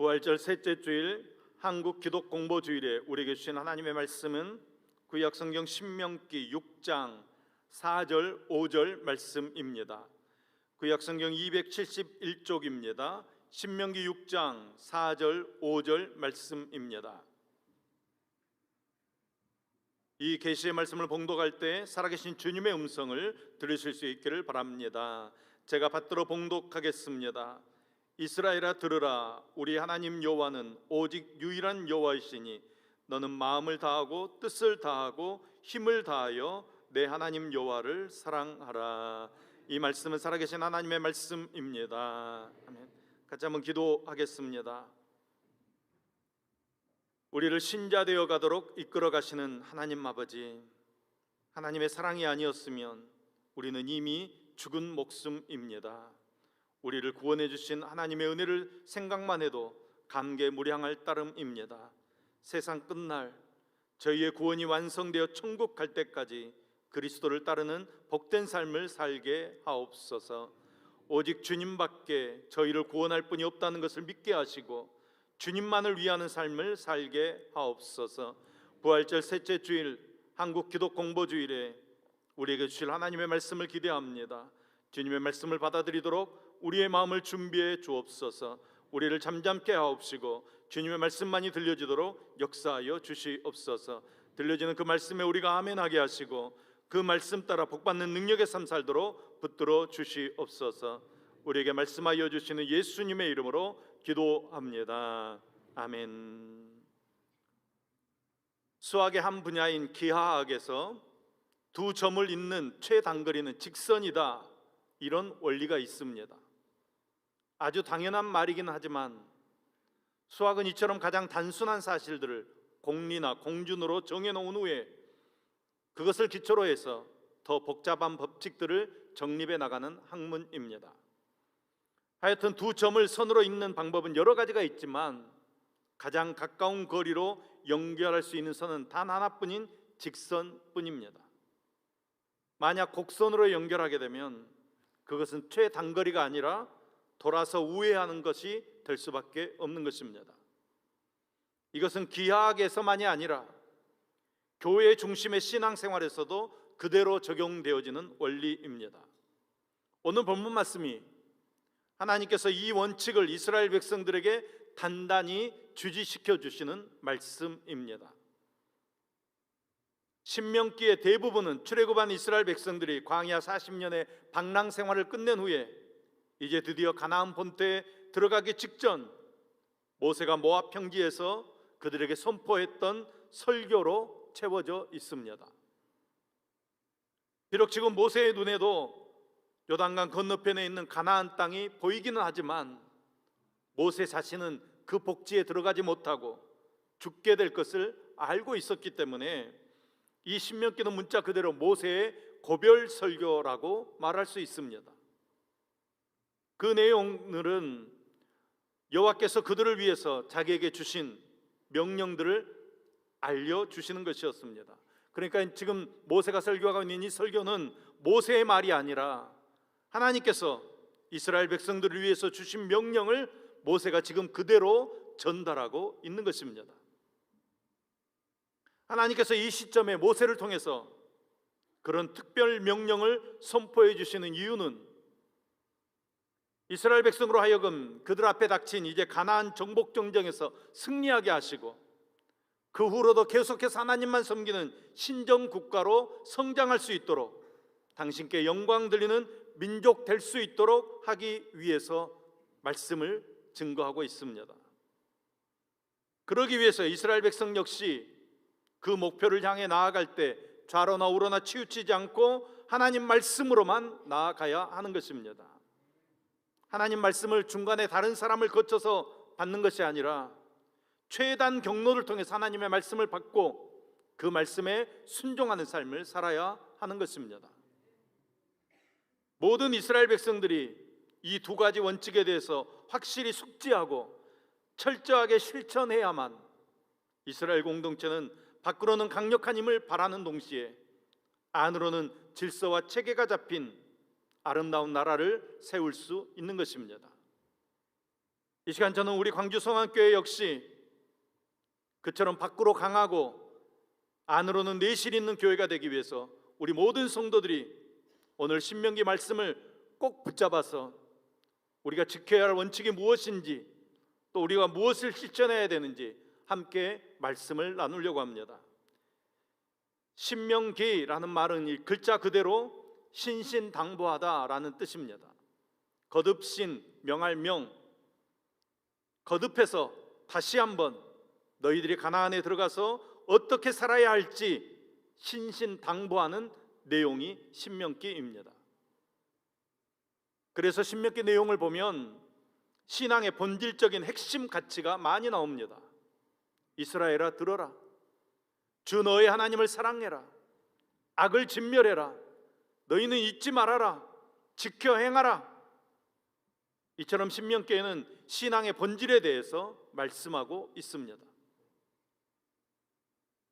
부활절 셋째 주일 한국 기독 공보 주일에 우리에게 주신 하나님의 말씀은 구약 성경 신명기 6장 4절 5절 말씀입니다. 구약 성경 271쪽입니다. 신명기 6장 4절 5절 말씀입니다. 이 계시의 말씀을 봉독할 때 살아계신 주님의 음성을 들으실 수 있기를 바랍니다. 제가 받들어 봉독하겠습니다. 이스라엘아 들으라 우리 하나님 여호와는 오직 유일한 여호와이시니 너는 마음을 다하고 뜻을 다하고 힘을 다하여 내 하나님 여호와를 사랑하라. 이 말씀은 살아계신 하나님의 말씀입니다. 아멘. 같이 한번 기도하겠습니다. 우리를 신자 되어 가도록 이끌어 가시는 하나님 아버지, 하나님의 사랑이 아니었으면 우리는 이미 죽은 목숨입니다. 우리를 구원해 주신 하나님의 은혜를 생각만 해도 감개무량할 따름입니다. 세상 끝날 저희의 구원이 완성되어 천국 갈 때까지 그리스도를 따르는 복된 삶을 살게 하옵소서. 오직 주님밖에 저희를 구원할 분이 없다는 것을 믿게 하시고 주님만을 위하는 삶을 살게 하옵소서. 부활절 셋째 주일 한국 기독 공보 주일에 우리에게 주실 하나님의 말씀을 기대합니다. 주님의 말씀을 받아들이도록 우리의 마음을 준비해 주옵소서. 우리를 잠잠케 하옵시고 주님의 말씀만이 들려지도록 역사하여 주시옵소서. 들려지는 그 말씀에 우리가 아멘하게 하시고 그 말씀 따라 복받는 능력의 삶 살도록 붙들어 주시옵소서. 우리에게 말씀하여 주시는 예수님의 이름으로 기도합니다. 아멘. 수학의 한 분야인 기하학에서 두 점을 잇는 최단거리는 직선이다. 이런 원리가 있습니다. 아주 당연한 말이긴 하지만 수학은 이처럼 가장 단순한 사실들을 공리나 공준으로 정해놓은 후에 그것을 기초로 해서 더 복잡한 법칙들을 정립해 나가는 학문입니다. 하여튼 두 점을 선으로 잇는 방법은 여러 가지가 있지만 가장 가까운 거리로 연결할 수 있는 선은 단 하나뿐인 직선뿐입니다. 만약 곡선으로 연결하게 되면 그것은 최단거리가 아니라 돌아서 우회하는 것이 될 수밖에 없는 것입니다. 이것은 기하학에서만이 아니라 교회 중심의 신앙생활에서도 그대로 적용되어지는 원리입니다. 오늘 본문 말씀이 하나님께서 이 원칙을 이스라엘 백성들에게 단단히 주지시켜 주시는 말씀입니다. 신명기의 대부분은 출애굽한 이스라엘 백성들이 광야 40년의 방랑 생활을 끝낸 후에 이제 드디어 가나안 본토에 들어가기 직전 모세가 모압 평지에서 그들에게 선포했던 설교로 채워져 있습니다. 비록 지금 모세의 눈에도 요단강 건너편에 있는 가나안 땅이 보이기는 하지만 모세 자신은 그 복지에 들어가지 못하고 죽게 될 것을 알고 있었기 때문에 이 신명기는 문자 그대로 모세의 고별 설교라고 말할 수 있습니다. 그 내용들은 여호와께서 그들을 위해서 자기에게 주신 명령들을 알려 주시는 것이었습니다. 그러니까 지금 모세가 설교하고 있는 이 설교는 모세의 말이 아니라 하나님께서 이스라엘 백성들을 위해서 주신 명령을 모세가 지금 그대로 전달하고 있는 것입니다. 하나님께서 이 시점에 모세를 통해서 그런 특별 명령을 선포해 주시는 이유는 이스라엘 백성으로 하여금 그들 앞에 닥친 이제 가나안 정복 정정에서 승리하게 하시고 그 후로도 계속해서 하나님만 섬기는 신정 국가로 성장할 수 있도록 당신께 영광 들리는 민족 될 수 있도록 하기 위해서 말씀을 증거하고 있습니다. 그러기 위해서 이스라엘 백성 역시 그 목표를 향해 나아갈 때 좌로나 우로나 치우치지 않고 하나님 말씀으로만 나아가야 하는 것입니다. 하나님 말씀을 중간에 다른 사람을 거쳐서 받는 것이 아니라 최단 경로를 통해서 하나님의 말씀을 받고 그 말씀에 순종하는 삶을 살아야 하는 것입니다. 모든 이스라엘 백성들이 이 두 가지 원칙에 대해서 확실히 숙지하고 철저하게 실천해야만 이스라엘 공동체는 밖으로는 강력한 힘을 바라는 동시에 안으로는 질서와 체계가 잡힌 아름다운 나라를 세울 수 있는 것입니다. 이 시간 저는 우리 광주 성안교회 역시 그처럼 밖으로 강하고 안으로는 내실 있는 교회가 되기 위해서 우리 모든 성도들이 오늘 신명기 말씀을 꼭 붙잡아서 우리가 지켜야 할 원칙이 무엇인지 또 우리가 무엇을 실천해야 되는지 함께 말씀을 나누려고 합니다. 신명기라는 말은 이 글자 그대로 신신당부하다라는 뜻입니다. 거듭신 명할 명 거듭해서 다시 한번 너희들이 가나안에 들어가서 어떻게 살아야 할지 신신당부하는 내용이 신명기입니다. 그래서 신명기 내용을 보면 신앙의 본질적인 핵심 가치가 많이 나옵니다. 이스라엘아 들어라. 주 너의 하나님을 사랑해라. 악을 진멸해라. 너희는 잊지 말아라. 지켜 행하라. 이처럼 신명기에는 신앙의 본질에 대해서 말씀하고 있습니다.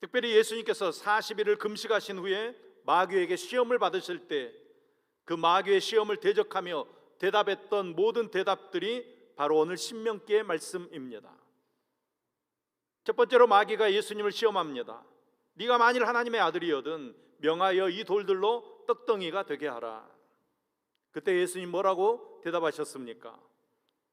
특별히 예수님께서 40일을 금식하신 후에 마귀에게 시험을 받으실 때 그 마귀의 시험을 대적하며 대답했던 모든 대답들이 바로 오늘 신명기의 말씀입니다. 첫 번째로 마귀가 예수님을 시험합니다. 네가 만일 하나님의 아들이거든 명하여 이 돌들로 떡덩이가 되게 하라. 그때 예수님 뭐라고 대답하셨습니까?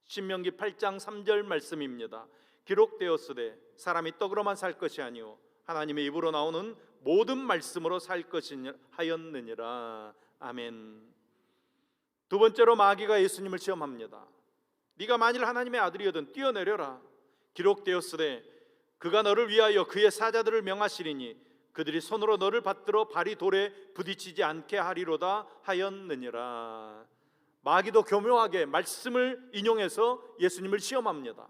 신명기 8장 3절 말씀입니다. 기록되었으되 사람이 떡으로만 살 것이 아니요 하나님의 입으로 나오는 모든 말씀으로 살 것이하였느니라. 아멘. 두 번째로 마귀가 예수님을 시험합니다. 네가 만일 하나님의 아들이거든 뛰어내려라. 기록되었으되 그가 너를 위하여 그의 사자들을 명하시리니 그들이 손으로 너를 받들어 발이 돌에 부딪히지 않게 하리로다 하였느니라. 마귀도 교묘하게 말씀을 인용해서 예수님을 시험합니다.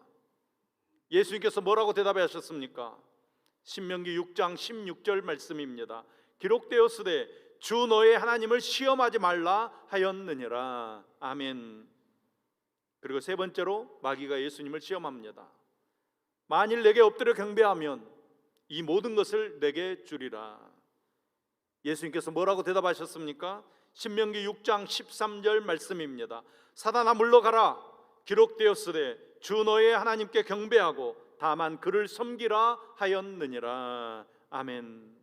예수님께서 뭐라고 대답하셨습니까? 신명기 6장 16절 말씀입니다. 기록되었으되 주 너의 하나님을 시험하지 말라 하였느니라. 아멘. 그리고 세 번째로 마귀가 예수님을 시험합니다. 만일 내게 엎드려 경배하면 이 모든 것을 내게 주리라. 예수님께서 뭐라고 대답하셨습니까? 신명기 6장 13절 말씀입니다. 사단아 물러가라. 기록되었으되 주 너의 하나님께 경배하고 다만 그를 섬기라 하였느니라. 아멘.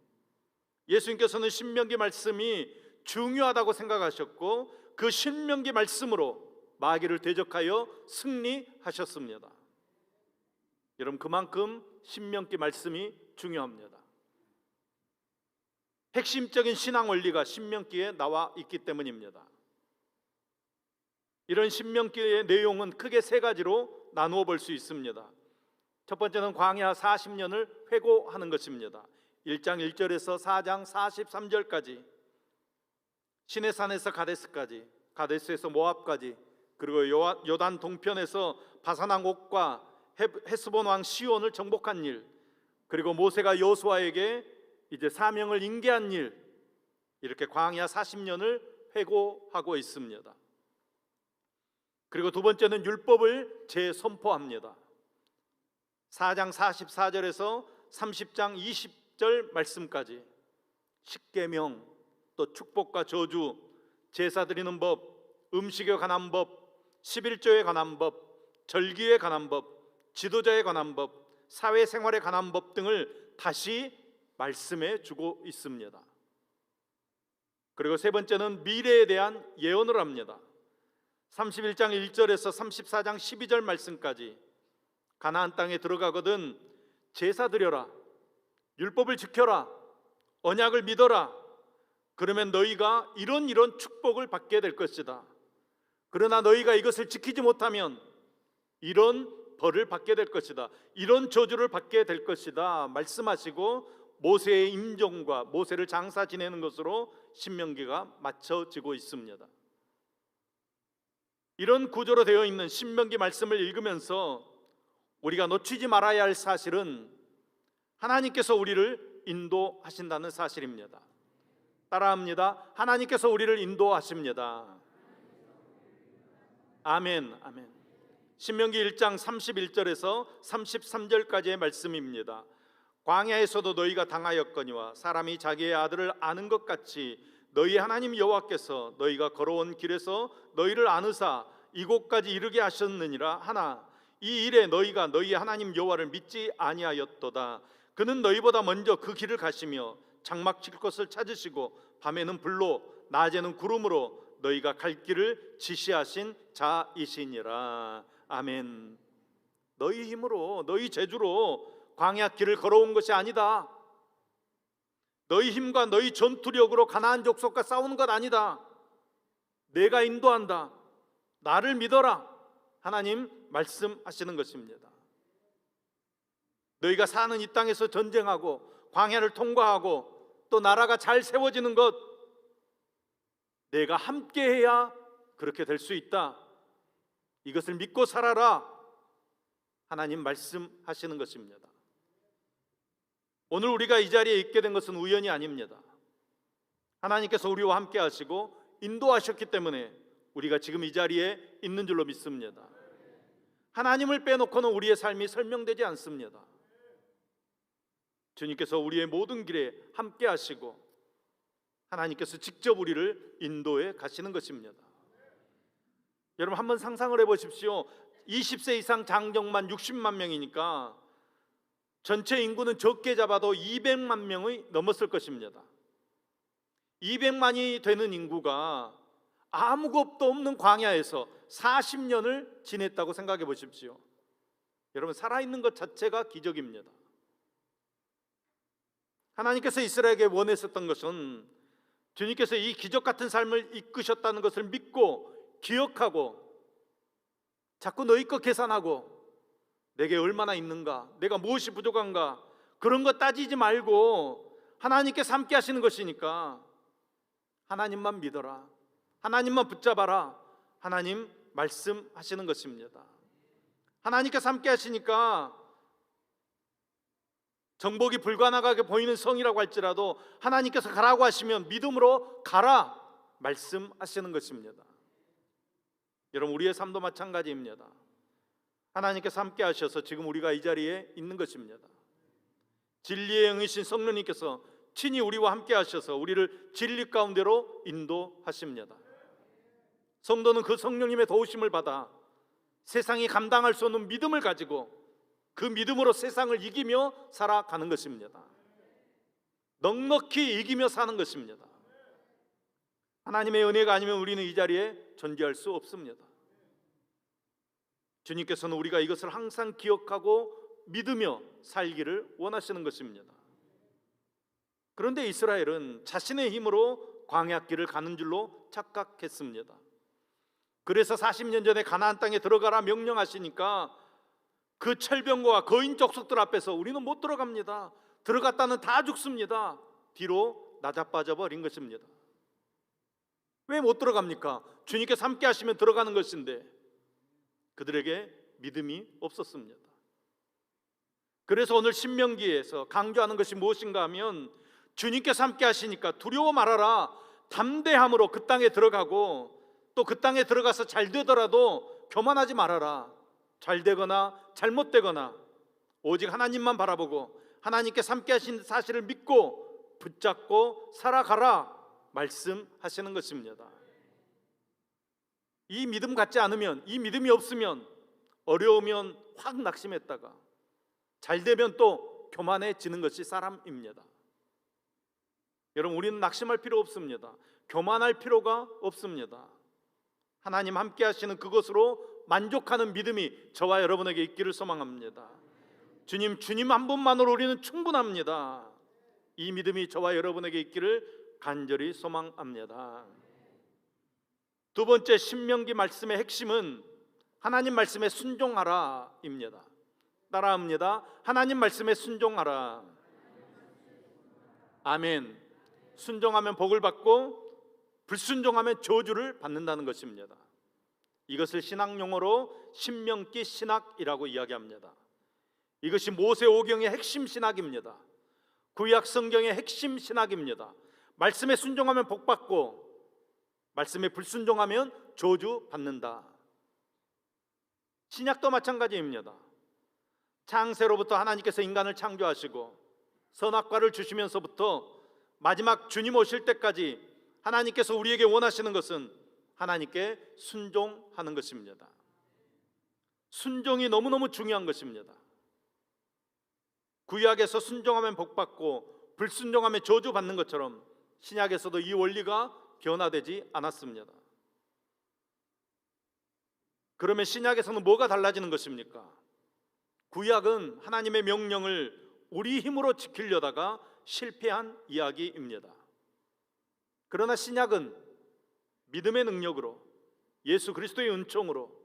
예수님께서는 신명기 말씀이 중요하다고 생각하셨고 그 신명기 말씀으로 마귀를 대적하여 승리하셨습니다. 여러분 그만큼 신명기 말씀이 중요합니다. 핵심적인 신앙 원리가 신명기에 나와 있기 때문입니다. 이런 신명기의 내용은 크게 세 가지로 나누어 볼 수 있습니다. 첫 번째는 광야 40년을 회고하는 것입니다. 1장 1절에서 4장 43절까지 시내산에서 가데스까지 가데스에서 모압까지 그리고 요- 요단 동편에서 바산왕 옥과 헤- 헤스본 왕 시온을 정복한 일 그리고 모세가 여호수아에게 이제 사명을 인계한 일 이렇게 광야 40년을 회고하고 있습니다. 그리고 두 번째는 율법을 재선포합니다. 4장 44절에서 30장 20절 말씀까지 십계명 또 축복과 저주 제사 드리는 법 음식에 관한 법 11조에 관한 법 절기에 관한 법 지도자에 관한 법 사회생활에 관한 법 등을 다시 말씀해 주고 있습니다. 그리고 세 번째는 미래에 대한 예언을 합니다. 31장 1절에서 34장 12절 말씀까지 가나안 땅에 들어가거든 제사 드려라 율법을 지켜라 언약을 믿어라 그러면 너희가 이런 이런 축복을 받게 될 것이다 그러나 너희가 이것을 지키지 못하면 이런 벌을 받게 될 것이다 이런 저주를 받게 될 것이다 말씀하시고 모세의 임종과 모세를 장사 지내는 것으로 신명기가 맞춰지고 있습니다 이런 구조로 되어 있는 신명기 말씀을 읽으면서 우리가 놓치지 말아야 할 사실은 하나님께서 우리를 인도하신다는 사실입니다. 따라합니다. 하나님께서 우리를 인도하십니다. 아멘. 아멘. 신명기 1장 31절에서 33절까지의 말씀입니다. 광야에서도 너희가 당하였거니와 사람이 자기의 아들을 아는 것 같이 너희 하나님 여호와께서 너희가 걸어온 길에서 너희를 아느사 이곳까지 이르게 하셨느니라 하나 이 일에 너희가 너희 하나님 여호와를 믿지 아니하였도다. 그는 너희보다 먼저 그 길을 가시며 장막 칠 것을 찾으시고 밤에는 불로 낮에는 구름으로 너희가 갈 길을 지시하신 자이시니라. 아멘. 너희 힘으로 너희 재주로 광야 길을 걸어온 것이 아니다. 너희 힘과 너희 전투력으로 가나안 족속과 싸우는 것 아니다. 내가 인도한다. 나를 믿어라. 하나님 말씀하시는 것입니다. 너희가 사는 이 땅에서 전쟁하고 광야를 통과하고 또 나라가 잘 세워지는 것 내가 함께 해야 그렇게 될 수 있다. 이것을 믿고 살아라. 하나님 말씀하시는 것입니다. 오늘 우리가 이 자리에 있게 된 것은 우연이 아닙니다. 하나님께서 우리와 함께 하시고 인도하셨기 때문에 우리가 지금 이 자리에 있는 줄로 믿습니다. 하나님을 빼놓고는 우리의 삶이 설명되지 않습니다. 주님께서 우리의 모든 길에 함께 하시고 하나님께서 직접 우리를 인도해 가시는 것입니다. 여러분 한번 상상을 해 보십시오. 20세 이상 장정만 60만 명이니까 전체 인구는 적게 잡아도 200만 명이 넘었을 것입니다. 200만이 되는 인구가 아무것도 없는 광야에서 40년을 지냈다고 생각해 보십시오. 여러분 살아있는 것 자체가 기적입니다. 하나님께서 이스라엘에게 원했었던 것은 주님께서 이 기적 같은 삶을 이끄셨다는 것을 믿고 기억하고 자꾸 너희 것 계산하고 내게 얼마나 있는가, 내가 무엇이 부족한가 그런 거 따지지 말고 하나님께서 함께 하시는 것이니까 하나님만 믿어라. 하나님만 붙잡아라. 하나님 말씀하시는 것입니다. 하나님께서 함께 하시니까 정복이 불가능하게 보이는 성이라고 할지라도 하나님께서 가라고 하시면 믿음으로 가라 말씀하시는 것입니다. 여러분 우리의 삶도 마찬가지입니다. 하나님께서 함께 하셔서 지금 우리가 이 자리에 있는 것입니다. 진리의 영이신 성령님께서 친히 우리와 함께 하셔서 우리를 진리 가운데로 인도하십니다. 성도는 그 성령님의 도우심을 받아 세상이 감당할 수 없는 믿음을 가지고 그 믿음으로 세상을 이기며 살아가는 것입니다. 넉넉히 이기며 사는 것입니다. 하나님의 은혜가 아니면 우리는 이 자리에 존재할 수 없습니다. 주님께서는 우리가 이것을 항상 기억하고 믿으며 살기를 원하시는 것입니다. 그런데 이스라엘은 자신의 힘으로 광야길을 가는 줄로 착각했습니다. 그래서 40년 전에 가나안 땅에 들어가라 명령하시니까 그 철병과 거인 족속들 앞에서 우리는 못 들어갑니다. 들어갔다는 다 죽습니다. 뒤로 나자빠져 버린 것입니다. 왜 못 들어갑니까? 주님께서 함께 하시면 들어가는 것인데 그들에게 믿음이 없었습니다. 그래서 오늘 신명기에서 강조하는 것이 무엇인가 하면 주님께서 함께 하시니까 두려워 말아라. 담대함으로 그 땅에 들어가고 또 그 땅에 들어가서 잘 되더라도 교만하지 말아라. 잘 되거나 잘못되거나 오직 하나님만 바라보고 하나님께 함께 하신 사실을 믿고 붙잡고 살아가라 말씀하시는 것입니다. 이 믿음 갖지 않으면 이 믿음이 없으면 어려우면 확 낙심했다가 잘 되면 또 교만해지는 것이 사람입니다. 여러분 우리는 낙심할 필요 없습니다. 교만할 필요가 없습니다. 하나님 함께 하시는 그것으로 만족하는 믿음이 저와 여러분에게 있기를 소망합니다. 주님 주님 한 분만으로 우리는 충분합니다. 이 믿음이 저와 여러분에게 있기를 간절히 소망합니다. 두 번째 신명기 말씀의 핵심은 하나님 말씀에 순종하라입니다. 따라합니다. 하나님 말씀에 순종하라. 아멘. 순종하면 복을 받고 불순종하면 저주를 받는다는 것입니다. 이것을 신학 용어로 신명기 신학이라고 이야기합니다. 이것이 모세 오경의 핵심 신학입니다. 구약 성경의 핵심 신학입니다. 말씀에 순종하면 복 받고 말씀에 불순종하면 저주 받는다. 신약도 마찬가지입니다. 창세로부터 하나님께서 인간을 창조하시고 선악과를 주시면서부터 마지막 주님 오실 때까지 하나님께서 우리에게 원하시는 것은 하나님께 순종하는 것입니다. 순종이 너무너무 중요한 것입니다. 구약에서 순종하면 복받고 불순종하면 저주받는 것처럼 신약에서도 이 원리가 변화되지 않았습니다. 그러면 신약에서는 뭐가 달라지는 것입니까? 구약은 하나님의 명령을 우리 힘으로 지키려다가 실패한 이야기입니다. 그러나 신약은 믿음의 능력으로 예수 그리스도의 은총으로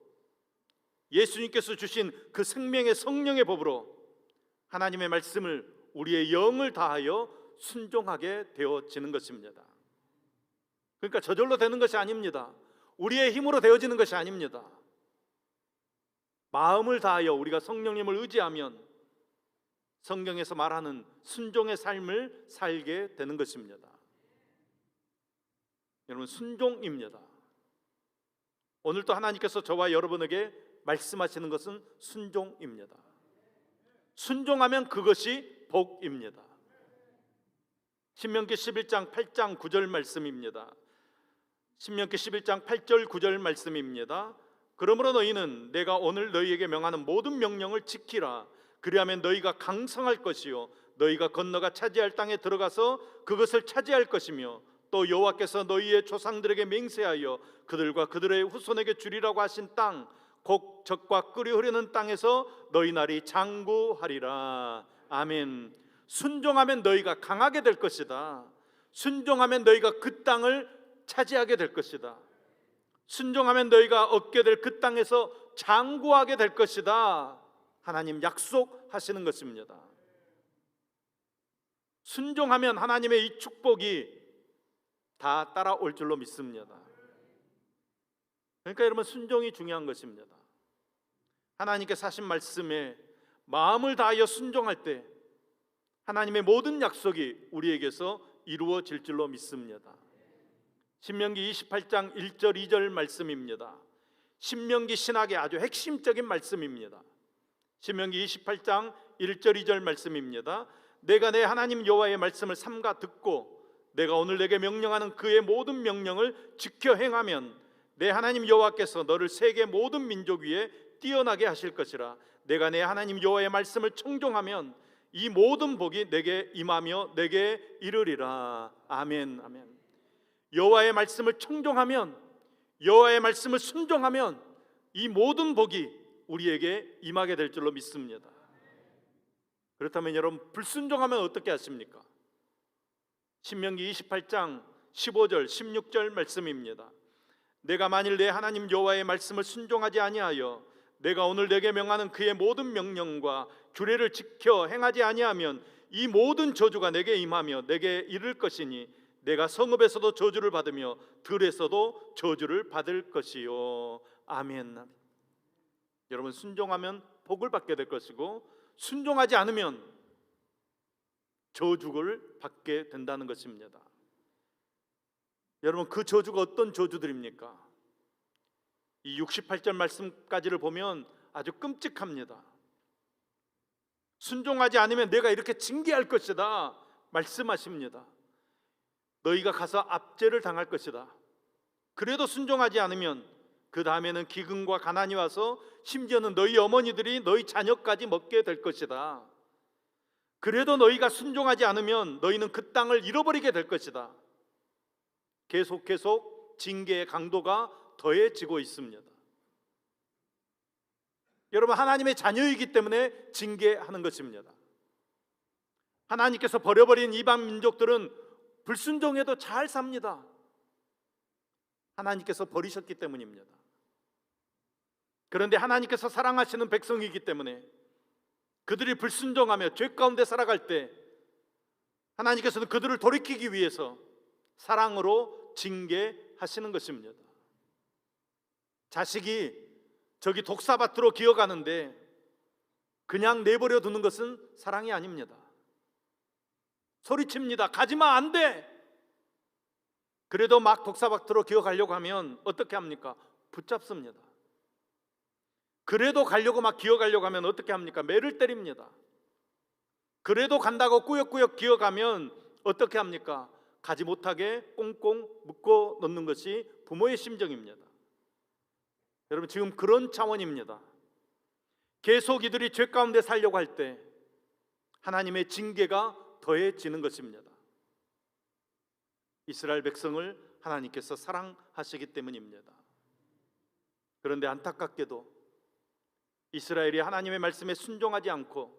예수님께서 주신 그 생명의 성령의 법으로 하나님의 말씀을 우리의 영을 다하여 순종하게 되어지는 것입니다. 그러니까 저절로 되는 것이 아닙니다. 우리의 힘으로 되어지는 것이 아닙니다. 마음을 다하여 우리가 성령님을 의지하면 성경에서 말하는 순종의 삶을 살게 되는 것입니다. 여러분 순종입니다. 오늘도 하나님께서 저와 여러분에게 말씀하시는 것은 순종입니다. 순종하면 그것이 복입니다. 신명기 11장 8장 9절 말씀입니다. 신명기 11장 8절 9절 말씀입니다. 그러므로 너희는 내가 오늘 너희에게 명하는 모든 명령을 지키라. 그리하면 너희가 강성할 것이요 너희가 건너가 차지할 땅에 들어가서 그것을 차지할 것이며 또 여호와께서 너희의 조상들에게 맹세하여 그들과 그들의 후손에게 주리라고 하신 땅 곡 적과 끓이 흐르는 땅에서 너희 날이 장구하리라. 아멘. 순종하면 너희가 강하게 될 것이다. 순종하면 너희가 그 땅을 차지하게 될 것이다. 순종하면 너희가 얻게 될 그 땅에서 장구하게 될 것이다. 하나님 약속하시는 것입니다. 순종하면 하나님의 이 축복이 다 따라올 줄로 믿습니다. 그러니까 여러분 순종이 중요한 것입니다. 하나님께서 하신 말씀에 마음을 다하여 순종할 때 하나님의 모든 약속이 우리에게서 이루어질 줄로 믿습니다. 신명기 28장 1절 2절 말씀입니다. 신명기 신학의 아주 핵심적인 말씀입니다. 신명기 28장 1절 2절 말씀입니다. 내가 내 하나님 여호와의 말씀을 삼가 듣고 내가 오늘 내게 명령하는 그의 모든 명령을 지켜 행하면 내 하나님 여호와께서 너를 세계 모든 민족 위에 뛰어나게 하실 것이라 내가 내 하나님 여호와의 말씀을 청종하면 이 모든 복이 내게 임하며 내게 이르리라 아멘 아멘 여호와의 말씀을 청종하면 여호와의 말씀을 순종하면 이 모든 복이 우리에게 임하게 될 줄로 믿습니다. 그렇다면 여러분 불순종하면 어떻게 하십니까? 신명기 28장 15절 16절 말씀입니다. 내가 만일 내 하나님 여호와의 말씀을 순종하지 아니하여 내가 오늘 내게 명하는 그의 모든 명령과 규례를 지켜 행하지 아니하면 이 모든 저주가 내게 임하며 내게 이를 것이니 내가 성읍에서도 저주를 받으며 들에서도 저주를 받을 것이요 아멘. 여러분 순종하면 복을 받게 될 것이고 순종하지 않으면 저주를 받게 된다는 것입니다. 여러분 그 저주가 어떤 저주들입니까? 이 68절 말씀까지를 보면 아주 끔찍합니다. 순종하지 않으면 내가 이렇게 징계할 것이다 말씀하십니다. 너희가 가서 압제를 당할 것이다. 그래도 순종하지 않으면 그 다음에는 기근과 가난이 와서 심지어는 너희 어머니들이 너희 자녀까지 먹게 될 것이다. 그래도 너희가 순종하지 않으면 너희는 그 땅을 잃어버리게 될 것이다. 계속 계속 징계의 강도가 더해지고 있습니다. 여러분 하나님의 자녀이기 때문에 징계하는 것입니다. 하나님께서 버려버린 이방 민족들은 불순종해도 잘 삽니다. 하나님께서 버리셨기 때문입니다. 그런데 하나님께서 사랑하시는 백성이기 때문에 그들이 불순종하며 죄 가운데 살아갈 때 하나님께서는 그들을 돌이키기 위해서 사랑으로 징계하시는 것입니다. 자식이 저기 독사밭으로 기어가는데 그냥 내버려 두는 것은 사랑이 아닙니다. 소리칩니다. 가지마 안 돼. 그래도 막 독사밭으로 기어가려고 하면 어떻게 합니까? 붙잡습니다. 그래도 가려고 막 기어가려고 하면 어떻게 합니까? 매를 때립니다. 그래도 간다고 꾸역꾸역 기어가면 어떻게 합니까? 가지 못하게 꽁꽁 묶어 놓는 것이 부모의 심정입니다. 여러분 지금 그런 차원입니다. 계속 이들이 죄 가운데 살려고 할 때 하나님의 징계가 더해지는 것입니다. 이스라엘 백성을 하나님께서 사랑하시기 때문입니다. 그런데 안타깝게도 이스라엘이 하나님의 말씀에 순종하지 않고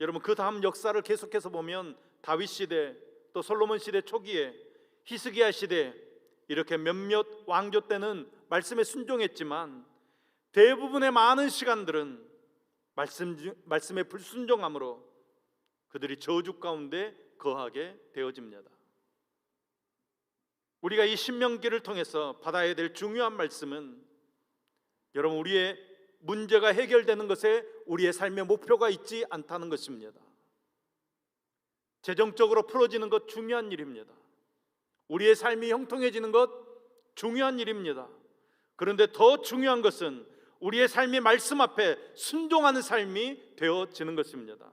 여러분 그 다음 역사를 계속해서 보면 다윗 시대 또 솔로몬 시대 초기에 히스기야 시대 이렇게 몇몇 왕조 때는 말씀에 순종했지만 대부분의 많은 시간들은 말씀 중- 말씀에 불순종함으로 그들이 저주 가운데 거하게 되어집니다. 우리가 이 신명기를 통해서 받아야 될 중요한 말씀은 여러분 우리의 문제가 해결되는 것에 우리의 삶의 목표가 있지 않다는 것입니다. 재정적으로 풀어지는 것 중요한 일입니다. 우리의 삶이 형통해지는 것 중요한 일입니다. 그런데 더 중요한 것은 우리의 삶이 말씀 앞에 순종하는 삶이 되어지는 것입니다.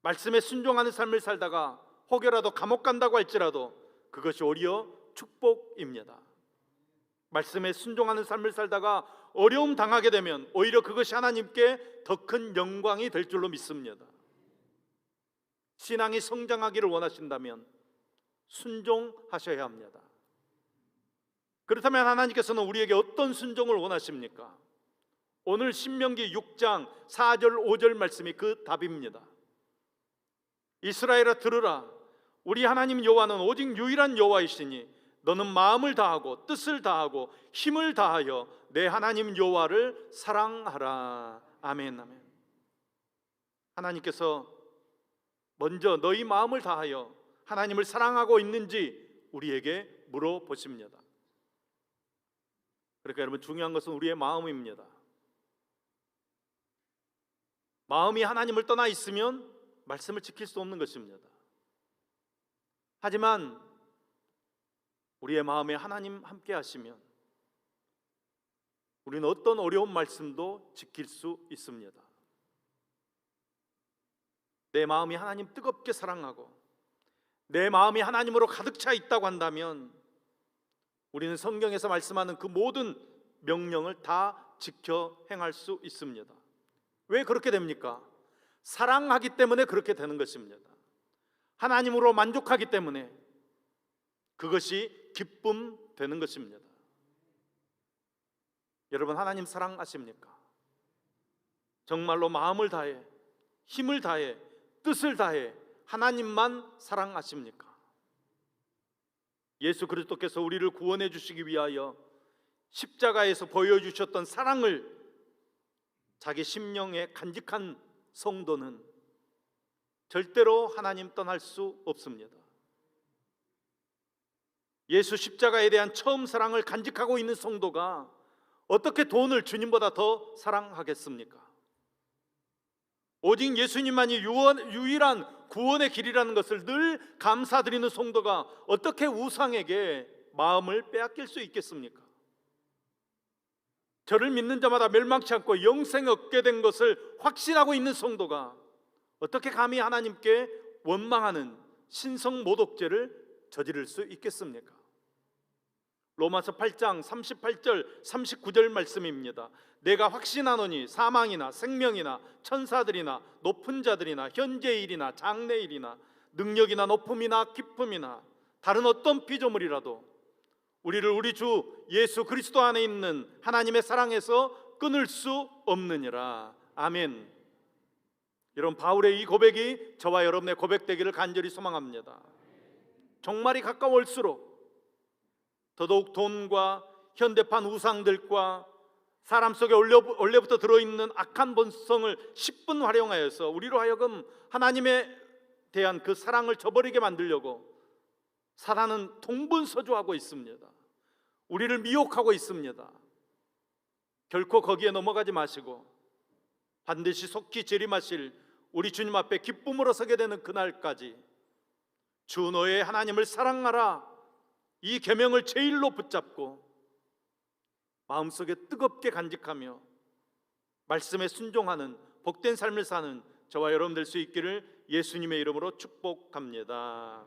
말씀에 순종하는 삶을 살다가 혹여라도 감옥 간다고 할지라도 그것이 오히려 축복입니다. 말씀에 순종하는 삶을 살다가 어려움 당하게 되면 오히려 그것이 하나님께 더 큰 영광이 될 줄로 믿습니다. 신앙이 성장하기를 원하신다면 순종하셔야 합니다. 그렇다면 하나님께서는 우리에게 어떤 순종을 원하십니까? 오늘 신명기 6장 4절 5절 말씀이 그 답입니다. 이스라엘아 들으라 우리 하나님 여호와는 오직 유일한 여호와이시니 너는 마음을 다하고 뜻을 다하고 힘을 다하여 내 하나님 여호와를 사랑하라. 아멘 아멘. 하나님께서 먼저 너희 마음을 다하여 하나님을 사랑하고 있는지 우리에게 물어보십니다. 그러니까 여러분 중요한 것은 우리의 마음입니다. 마음이 하나님을 떠나 있으면 말씀을 지킬 수 없는 것입니다. 하지만 우리의 마음에 하나님 함께 하시면 우리는 어떤 어려운 말씀도 지킬 수 있습니다. 내 마음이 하나님 뜨겁게 사랑하고 내 마음이 하나님으로 가득 차 있다고 한다면 우리는 성경에서 말씀하는 그 모든 명령을 다 지켜 행할 수 있습니다. 왜 그렇게 됩니까? 사랑하기 때문에 그렇게 되는 것입니다. 하나님으로 만족하기 때문에 그것이 기쁨 되는 것입니다. 여러분 하나님 사랑하십니까? 정말로 마음을 다해 힘을 다해 뜻을 다해 하나님만 사랑하십니까? 예수 그리스도께서 우리를 구원해 주시기 위하여 십자가에서 보여 주셨던 사랑을 자기 심령에 간직한 성도는 절대로 하나님 떠날 수 없습니다. 예수 십자가에 대한 처음 사랑을 간직하고 있는 성도가 어떻게 돈을 주님보다 더 사랑하겠습니까? 오직 예수님만이 유일한 구원의 길이라는 것을 늘 감사드리는 성도가 어떻게 우상에게 마음을 빼앗길 수 있겠습니까? 저를 믿는 자마다 멸망치 않고 영생 얻게 된 것을 확신하고 있는 성도가 어떻게 감히 하나님께 원망하는 신성 모독죄를 저지를 수 있겠습니까? 로마서 8장 38절 39절 말씀입니다. 내가 확신하노니 사망이나 생명이나 천사들이나 높은 자들이나 현재 일이나 장래 일이나 능력이나 높음이나 기쁨이나 다른 어떤 피조물이라도 우리를 우리 주 예수 그리스도 안에 있는 하나님의 사랑에서 끊을 수 없느니라. 아멘. 여러분 바울의 이 고백이 저와 여러분의 고백되기를 간절히 소망합니다. 종말이 가까울수록 더더욱 돈과 현대판 우상들과 사람 속에 원래, 부터 들어있는 악한 본성을 10분 활용하여서 우리로 하여금 하나님에 대한 그 사랑을 저버리게 만들려고 사단은 동분서주하고 있습니다. 우리를 미혹하고 있습니다. 결코 거기에 넘어가지 마시고 반드시 속히 재림하실 우리 주님 앞에 기쁨으로 서게 되는 그날까지 주 너의 하나님을 사랑하라 이 계명을 제일로 붙잡고 마음속에 뜨겁게 간직하며 말씀에 순종하는 복된 삶을 사는 저와 여러분 될 수 있기를 예수님의 이름으로 축복합니다.